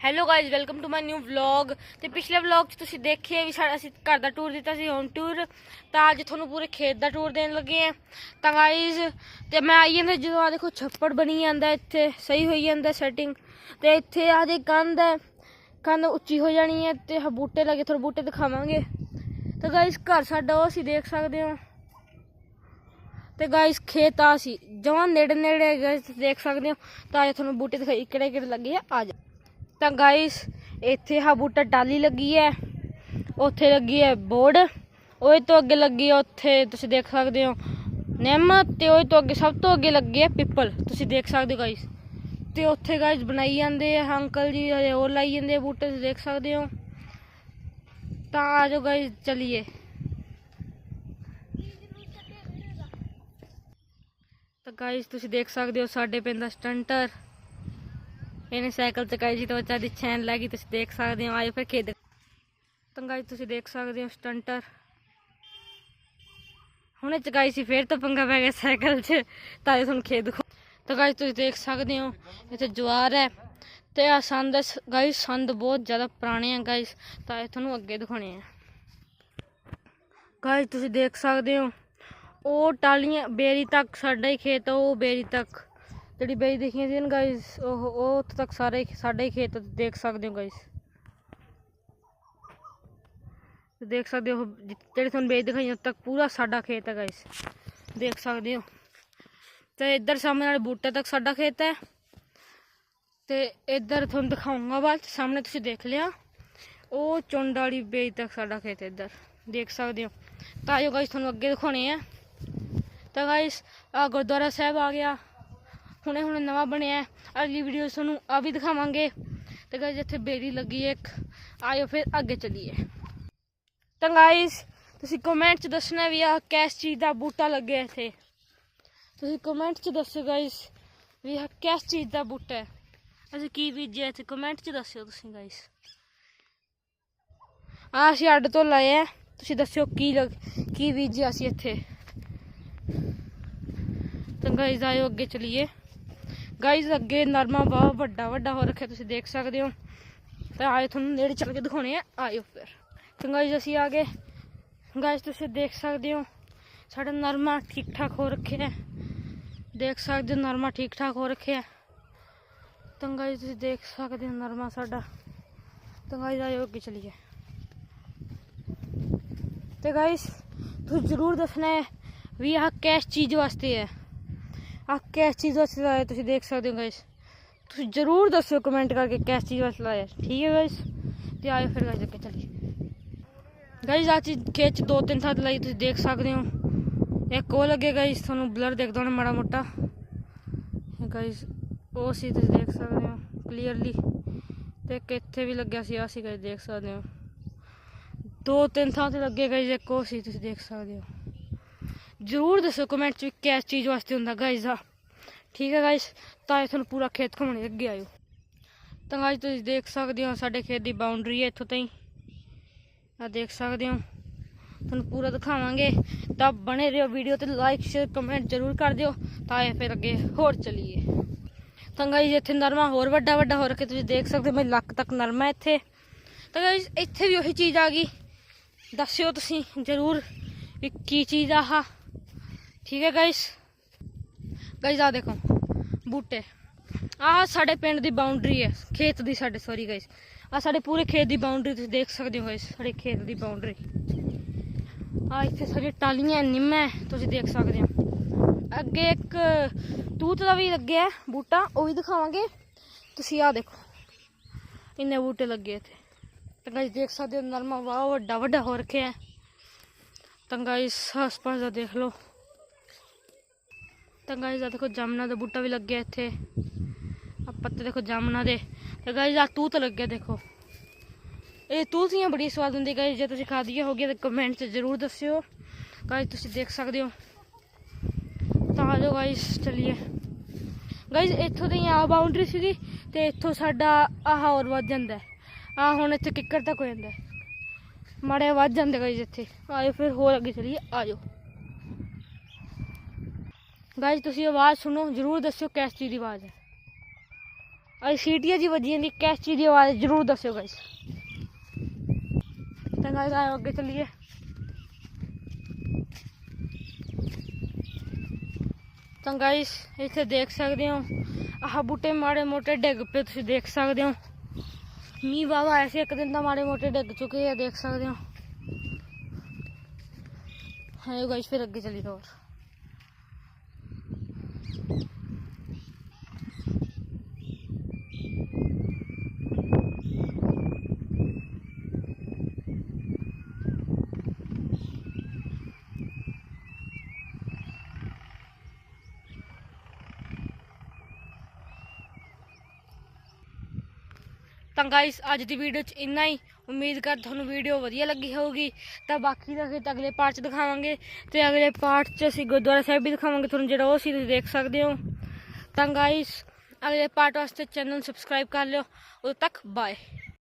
Hello guys welcome to my new vlog ਤੇ ਪਿਛਲੇ vlog 'ਚ ਤੁਸੀਂ ਦੇਖਿਆ ਵੀ ਸਾਡਾ ਅਸੀਂ ਘਰ ਦਾ ਟੂਰ ਦਿੱਤਾ ਸੀ ਹੋਮ ਟੂਰ ਤਾਂ ਅੱਜ ਤੁਹਾਨੂੰ ਪੂਰੇ ਖੇਤ ਦਾ ਟੂਰ ਦੇਣ ਲੱਗੇ ਆ ਤਾਂ ਗਾਇਜ਼ ਤੇ ਮੈਂ ਆਈ ਜਾਂਦਾ ਜਦੋਂ ਆ ਦੇਖੋ ਛੱਪੜ ਬਣੀ ਜਾਂਦਾ ਇੱਥੇ, ਸਹੀ ਹੋਈ ਜਾਂਦਾ ਸੈਟਿੰਗ ਤੇ ਇੱਥੇ ਆ ਦੇ ਕੰਧ ਹੈ, ਕੰਧ ਉੱਚੀ ਹੋ ਜਾਣੀ ਹੈ ਤੇ ਆਹ ਬੂਟੇ ਲੱਗੇ, ਤੁਹਾਨੂੰ ਬੂਟੇ ਦਿਖਾਵਾਂਗੇ। ਤਾਂ ਗਾਇਜ਼ ਘਰ ਸਾਡਾ ਉਹ ਅਸੀਂ ਦੇਖ ਸਕਦੇ ਹੋ। ਤੇ ਗਾਇਸ ਖੇਤ ਆ ਸੀ ਜਮਾਂ ਨੇੜੇ ਨੇੜੇ ਗਾਇਸ ਦੇਖ ਸਕਦੇ ਹੋ। ਤਾਂ ਅੱਜ ਤੁਹਾਨੂੰ ਬੂਟੇ ਦਿਖਾਈ ਕਿਹੜੇ ਕਿਹੜੇ ਲੱਗੇ ਆ ਆ ਜਾ ਤਾਂ ਗਾਇਸ ਇੱਥੇ ਹਾ ਬੂਟਾ ਟਾਲੀ ਲੱਗੀ ਹੈ। ਉੱਥੇ ਲੱਗੀ ਹੈ ਬੋਰਡ। ਉਹਦੇ ਤੋਂ ਅੱਗੇ ਲੱਗੀ ਹੈ ਉੱਥੇ, ਤੁਸੀਂ ਦੇਖ ਸਕਦੇ ਹੋ। ਨਿੰਮ ਤੇ ਉਹਦੇ ਤੋਂ ਅੱਗੇ ਸਭ ਤੋਂ ਅੱਗੇ ਲੱਗੀ ਹੈ ਪਿੱਪਲ। ਤੁਸੀਂ ਦੇਖ ਸਕਦੇ ਹੋ ਗਾਇਸ ਤੇ ਉੱਥੇ ਗਾਇਸ ਬਣਾਈ ਜਾਂਦੇ ਆ, ਅੰਕਲ ਜੀ ਹਜੇ ਉਹ ਲਾਈ ਜਾਂਦੇ ਆ ਬੂਟੇ, ਤੁਸੀਂ ਦੇਖ ਸਕਦੇ ਹੋ। ਤਾਂ ਆ ਜਾਓ ਗਾਇਸ ਚਲਿਏ। ਤਾਂ ਗਾਇਸ ਤੁਸੀਂ ਦੇਖ ਸਕਦੇ ਹੋ ਸਾਡੇ ਪਿੰਡ ਦਾ ਸਟੰਟਰ। ਇਹਨੇ ਸਾਈਕਲ ਚਕਾਈ ਸੀ ਤਾਂ ਬੱਚਾ ਦੀ ਚੈਨ ਲੱਗੀ ਤੁਸੀਂ ਦੇਖ ਸਕਦੇ ਹੋ ਆਇਓ ਫਿਰ ਖੇਡ। ਤਾਂ ਗਾਇਸ ਤੁਸੀਂ ਦੇਖ ਸਕਦੇ ਹੋ ਸਟੰਟਰ। ਹੁਣੇ ਚਕਾਈ ਸੀ, ਫੇਰ ਤਾਂ ਪੰਗਾ ਪੈ ਗਿਆ ਸਾਈਕਲ 'ਚ, ਤਾਂ ਇਹ ਤੁਹਾਨੂੰ ਖੇਡ ਦਿਖਾਓ ਤਾਂ ਗਾਇਸ ਤੁਸੀਂ ਦੇਖ ਸਕਦੇ ਹੋ, ਇੱਥੇ ਜਵਾਰ ਹੈ। ਤੇ ਆ ਸੰਦ ਗਾਇਸ, ਸੰਦ ਬਹੁਤ ਜ਼ਿਆਦਾ ਪੁਰਾਣੇ ਆ, ਗਾਇਸ, ਤਾਂ ਇਹ ਤੁਹਾਨੂੰ ਅੱਗੇ ਦਿਖਾਉਣੇ ਆ। ਗਾਇਸ, ਤੁਸੀਂ ਦੇਖ ਸਕਦੇ ਹੋ, ਉਹ ਟਾਲੀਆਂ ਬੇਰੀ ਤੱਕ, ਸਾਡਾ ਹੀ ਖੇਤ ਉਹ ਬੇਰੀ ਤੱਕ। ਜਿਹੜੀ ਬੇਰੀ ਦੇਖੀਆਂ ਸੀ ਨਾ ਗਾਇਸ ਉਹ ਉਹ ਉੱਥੇ ਤੱਕ ਸਾਰਾ ਹੀ ਸਾਡਾ ਹੀ ਖੇਤ ਆ, ਦੇਖ ਸਕਦੇ ਹੋ ਗਾਇਸ ਦੇਖ ਸਕਦੇ ਹੋ ਜਿ- ਜਿਹੜੀ ਤੁਹਾਨੂੰ ਬੇਰੀ ਦਿਖਾਈ ਉੱਥੇ ਤੱਕ ਪੂਰਾ ਸਾਡਾ ਖੇਤ ਹੈ ਗਾਇਸ ਦੇਖ ਸਕਦੇ ਹੋ। ਤੇ ਇੱਧਰ ਸਾਹਮਣੇ ਵਾਲੇ ਬੂਟੇ ਤੱਕ ਸਾਡਾ ਖੇਤ ਹੈ। ਤੇ ਇੱਧਰ ਤੁਹਾਨੂੰ ਦਿਖਾਉਂਗਾ ਬਾਅਦ 'ਚ, ਸਾਹਮਣੇ ਤੁਸੀਂ ਦੇਖ ਲਿਆ। ਉਹ ਚੁੰਡ ਵਾਲੀ ਬੇਰੀ ਤੱਕ ਸਾਡਾ ਖੇਤ ਹੈ ਇੱਧਰ। ਦੇਖ ਸਕਦੇ ਹੋ। ਤਾਂ ਜੋ ਗਾਇਸ ਤੁਹਾਨੂੰ ਅੱਗੇ ਦਿਖਾਉਣੇ ਆ। ਤਾਂ ਗਾਇਸ ਆ ਗੁਰਦੁਆਰਾ ਸਾਹਿਬ ਆ ਗਿਆ। ਹੁਣੇ ਹੁਣੇ ਨਵਾਂ ਬਣਿਆ ਅਗਲੀ ਵੀਡੀਓ ਤੁਹਾਨੂੰ ਆ ਵੀ ਦਿਖਾਵਾਂਗੇ। ਤੇ ਗਾਇਸ ਇੱਥੇ ਬੇਰੀ ਲੱਗੀ ਹੈ ਇੱਕ। ਆਇਓ ਫਿਰ ਅੱਗੇ ਚੱਲੀਏ। ਤਾਂ ਗਾਇਸ ਤੁਸੀਂ ਕਮੈਂਟ 'ਚ ਦੱਸਣਾ ਵੀ ਆ ਕਿਸ ਚੀਜ਼ ਦਾ ਬੂਟਾ ਲੱਗਿਆ ਇੱਥੇ। ਤੁਸੀਂ ਕਮੈਂਟ 'ਚ ਦੱਸੋ ਗਾਇਸ ਵੀ ਆ ਕਿਸ ਚੀਜ਼ ਦਾ ਬੂਟਾ ਹੈ। ਅਸੀਂ ਕੀ ਬੀਜਿਆ ਇੱਥੇ? ਕਮੈਂਟ 'ਚ ਦੱਸਿਓ ਤੁਸੀਂ ਗਾਇਸ ਆ ਅਸੀਂ ਅੱਡ ਤੋਂ ਲਾਇਆ ਤੁਸੀਂ ਦੱਸਿਓ ਕੀ ਲੱਗ, ਕੀ ਬੀਜਿਆ ਅਸੀਂ ਇੱਥੇ। ਤਾਂ ਗਾਇਜ਼ ਆਇਓ ਅੱਗੇ ਚਲੀਏ। ਗਾਇਜ਼ ਅੱਗੇ ਨਰਮਾ ਬਹੁਤ ਵੱਡਾ ਵੱਡਾ ਹੋ ਰੱਖਿਆ, ਤੁਸੀਂ ਦੇਖ ਸਕਦੇ ਹੋ। ਤਾਂ ਆਏ ਤੁਹਾਨੂੰ ਨੇੜੇ ਚੱਲ ਕੇ ਦਿਖਾਉਣੇ ਆ। ਆਇਓ ਫਿਰ। ਤਾਂ ਗਾਇਜ਼ ਅਸੀਂ ਆ ਗਏ। ਗਾਇਜ਼ ਤੁਸੀਂ ਦੇਖ ਸਕਦੇ ਹੋ, ਸਾਡਾ ਨਰਮਾ ਠੀਕ ਠਾਕ ਹੋ ਰੱਖਿਆ। ਹੈ ਦੇਖ ਸਕਦੇ ਹੋ, ਨਰਮਾ ਠੀਕ ਠਾਕ ਹੋ ਰੱਖਿਆ। ਹੈ ਤਾਂ ਗਾਇਜ਼ ਤੁਸੀਂ ਦੇਖ ਸਕਦੇ ਹੋ ਨਰਮਾ ਸਾਡਾ। ਤਾਂ ਗਾਇਜ਼ ਆਇਓ ਅੱਗੇ ਚਲੀਏ। ਤੇ ਗਾਇਸ ਤੁਸੀਂ ਜ਼ਰੂਰ ਦੱਸਣਾ ਹੈ ਵੀ ਆਹ ਕਿਸ ਚੀਜ਼ ਵਾਸਤੇ ਹੈ। ਆਹ ਕਿਸ ਚੀਜ਼ ਵਾਸਤੇ ਲਾਇਆ ਤੁਸੀਂ ਦੇਖ ਸਕਦੇ ਹੋ ਗਾਇਸ ਤੁਸੀਂ ਜ਼ਰੂਰ ਦੱਸਿਓ ਕਮੈਂਟ ਕਰਕੇ ਕਿਸ ਚੀਜ਼ ਵਾਸਤੇ ਲਾਇਆ ਠੀਕ ਹੈ ਗਾਇਸ ਤੇ ਆਇਓ ਫਿਰ ਗਾਇਸ ਅੱਗੇ ਚੱਲੀਏ। ਗਾਇਸ ਆ ਚੀਜ਼ ਖੇਤ 'ਚ ਦੋ ਤਿੰਨ ਥਾਂ ਤੇ ਲਾਈ ਤੁਸੀਂ ਦੇਖ ਸਕਦੇ ਹੋ। ਇੱਕ ਉਹ ਲੱਗੇ ਗਾਇਸ ਤੁਹਾਨੂੰ ਬਲਰ ਦੇਖਦਾ ਹੋਣਾ ਮਾੜਾ ਮੋਟਾ। ਗਾਇਸ ਉਹ ਸੀ ਤੁਸੀਂ ਦੇਖ ਸਕਦੇ ਹੋ ਕਲੀਅਰਲੀ ਤੇ ਇੱਕ ਇੱਥੇ ਵੀ ਲੱਗਿਆ ਸੀ ਆ ਸੀ ਗਾਇਸ ਦੇਖ ਸਕਦੇ ਹੋ। ਦੋ ਤਿੰਨ ਥਾਂ ਤੇ ਲੱਗੇ ਗਏ ਇੱਕ ਉਹ ਸੀ ਤੁਸੀਂ ਦੇਖ ਸਕਦੇ ਹੋ। ਜਰੂਰ ਦੱਸੋ ਕਮੈਂਟ 'ਚ ਵੀ ਕਿਸ ਚੀਜ਼ ਵਾਸਤੇ ਹੁੰਦਾ ਗਾਇਸ ਦਾ। ਠੀਕ ਹੈ ਗਾਇਸ ਤਾਂ ਇਹ ਤੁਹਾਨੂੰ ਪੂਰਾ ਖੇਤ ਘੁੰਮਣੇ ਅੱਗੇ ਆਇਓ। ਤਾਂ ਗਾਇਸ ਤੁਸੀਂ ਦੇਖ ਸਕਦੇ ਹੋ ਸਾਡੇ ਖੇਤ ਦੀ ਬਾਉਂਡਰੀ ਹੈ ਇੱਥੋਂ ਤਾਈਂ। ਆ ਦੇਖ ਸਕਦੇ ਹੋ। ਤੁਹਾਨੂੰ ਪੂਰਾ ਦਿਖਾਵਾਂਗੇ। ਤਾਂ ਬਣੇ ਰਹੋ ਵੀਡੀਓ ਤੇ ਲਾਈਕ ਸ਼ੇਅਰ ਕਮੈਂਟ ਜਰੂਰ ਕਰ ਦਿਓ। ਤਾਂ ਇਹ ਫਿਰ ਅੱਗੇ ਹੋਰ ਚਲੀਏ। ਤਾਂ ਗਾਇਸ ਇੱਥੇ ਨਰਮਾ ਹੋਰ ਵੱਡਾ ਵੱਡਾ ਹੋ ਰੱਖਿਆ ਤੁਸੀਂ ਦੇਖ ਸਕਦੇ ਹੋ ਮੇਰੇ ਲੱਕ ਤੱਕ ਨਰਮਾ ਇੱਥੇ। ਤਾਂ ਗਾਇਸ ਇੱਥੇ ਵੀ ਉਹੀ ਚੀਜ਼ ਆ ਗਈ। ਦੱਸਿਓ ਤੁਸੀਂ ਜ਼ਰੂਰ ਵੀ ਕੀ ਚੀਜ਼ ਆਹਾ। ਠੀਕ ਹੈ ਗਾਇਸ ਗਾਇਸ ਆ ਦੇਖੋ, ਬੂਟੇ। ਆਹ ਸਾਡੇ ਪਿੰਡ ਦੀ ਬਾਉਂਡਰੀ ਹੈ, ਖੇਤ ਦੀ ਸਾਡੇ ਸੌਰੀ ਗਾਇਸ ਆ ਸਾਡੇ ਪੂਰੇ ਖੇਤ ਦੀ ਬਾਉਂਡਰੀ ਤੁਸੀਂ ਦੇਖ ਸਕਦੇ ਹੋ ਗਾਇਸ ਸਾਡੇ ਖੇਤ ਦੀ ਬਾਉਂਡਰੀ ਆ ਇੱਥੇ ਸਾਡੀ ਟਾਲੀਆਂ ਨਿੰਮ ਤੁਸੀਂ ਦੇਖ ਸਕਦੇ ਹੋ। ਅੱਗੇ ਇੱਕ ਤੂਤ ਦਾ ਵੀ ਲੱਗਿਆ ਬੂਟਾ, ਉਹ ਵੀ ਦਿਖਾਵਾਂਗੇ। ਤੁਸੀਂ ਆ ਦੇਖੋ, ਇੰਨੇ ਬੂਟੇ ਲੱਗੇ ਇੱਥੇ। ਤਾਂ ਗਾਇਸ ਦੇਖ ਸਕਦੇ ਹੋ ਨਰਮਾ, ਵਾਹ ਵੱਡਾ ਵੱਡਾ ਹੋ ਰੱਖਿਆ ਤਾਂ ਗਾਇਸ ਆਸ-ਪਾਸ ਦਾ ਦੇਖ ਲਓ। ਤਾਂ ਗਾਇਸ ਆ ਦੇਖੋ ਜਾਮਨਾ ਦਾ ਬੂਟਾ ਵੀ ਲੱਗਿਆ ਇੱਥੇ। ਆ ਪੱਤੇ ਦੇਖੋ ਜਾਮਨਾ ਦੇ। ਤੇ ਗਾਇਸ ਆ ਤੂਤ ਲੱਗਿਆ ਦੇਖੋ। ਇਹ ਤੂਤੀਆਂ ਬੜੀ ਸਵਾਦ ਹੁੰਦੀ ਗਾਇਸ ਜੇ ਤੁਸੀਂ ਖਾਧੀਆਂ ਹੋਗੀਆਂ ਤਾਂ ਕਮੈਂਟ 'ਚ ਜ਼ਰੂਰ ਦੱਸਿਓ। ਗਾਇਸ ਤੁਸੀਂ ਦੇਖ ਸਕਦੇ ਹੋ। ਤਾਂ ਆ ਜਾਓ ਗਾਇਸ ਚਲਿਏ। ਗਾਇਸ ਇੱਥੋਂ ਦੀ ਆ ਬਾਉਂਡਰੀ ਸੀਗੀ ਤੇ ਇੱਥੋਂ ਸਾਡਾ ਆਹ ਹੋਰ ਵੱਧ ਜਾਂਦਾ। ਹੈ ਆ ਹੁਣ ਇੱਥੇ ਕਿੱਕਰ ਤੱਕ ਹੋ ਜਾਂਦਾ। ਮਾੜੇ ਵੱਧ ਜਾਂਦੇ ਗਾਇਸ ਇੱਥੇ। ਆਇਓ ਫਿਰ ਹੋਰ ਅੱਗੇ ਚਲੀਏ। ਆਜੋ ਗਾਇਸ ਤੁਸੀਂ ਆਵਾਜ਼ ਸੁਣੋ, ਜਰੂਰ ਦੱਸਿਓ ਕਿਸ ਚੀਜ਼ ਦੀ ਆਵਾਜ਼ ਹੈ। ਅੱਜ ਸੀਟੀਆਂ ਜੀ ਵੱਜੀ ਜਾਂਦੀ ਕਿਸ ਚੀਜ਼ ਦੀ ਆਵਾਜ਼ ਜ਼ਰੂਰ ਦੱਸਿਓ ਗਾਇਸ ਤਾਂ ਗਾਇਸ ਆਓ ਅੱਗੇ ਚੱਲੀਏ। ਤਾਂ ਗਾਇਸ ਇੱਥੇ ਦੇਖ ਸਕਦੇ ਹੋ, ਆਹ ਬੂਟੇ ਮਾੜੇ ਮੋਟੇ ਡਿੱਗ ਪਏ, ਤੁਸੀਂ ਦੇਖ ਸਕਦੇ ਹੋ। ਮੀਂਹ ਵਾਵਾ ਐਸੇ ਇੱਕ ਦਿਨ ਤਾਂ ਮਾੜੇ ਮੋਟੇ ਡਿੱਗ ਚੁੱਕੇ ਆ, ਦੇਖ ਸਕਦੇ ਹੋ। ਹਾਂ ਗਾਇਸ ਫਿਰ ਅੱਗੇ ਚੱਲੀ ਹੋਰ। ਤਾਂ ਗਾਇਸ ਅੱਜ ਦੀ ਵੀਡੀਓ 'ਚ ਇੰਨਾ ਹੀ। ਉਮੀਦ ਕਰ ਤੁਹਾਨੂੰ ਵੀਡੀਓ ਵਧੀਆ ਲੱਗੀ ਹੋਊਗੀ। ਤਾਂ ਬਾਕੀ ਦਾ ਫਿਰ ਅਗਲੇ ਪਾਰਟ 'ਚ ਦਿਖਾਵਾਂਗੇ। ਤੇ ਅਗਲੇ ਪਾਰਟ 'ਚ ਅਸੀਂ ਗੁਰਦੁਆਰਾ ਸਾਹਿਬ ਵੀ ਦਿਖਾਵਾਂਗੇ। ਤੁਹਾਨੂੰ ਜਿਹੜਾ ਉਹ ਸੀ ਤੁਸੀਂ ਦੇਖ ਸਕਦੇ ਹੋ। ਤਾਂ ਗਾਇਸ ਅਗਲੇ ਪਾਰਟ ਵਾਸਤੇ ਚੈਨਲ ਸਬਸਕ੍ਰਾਈਬ ਕਰ ਲਿਓ। ਉਦੋਂ ਤੱਕ ਬਾਏ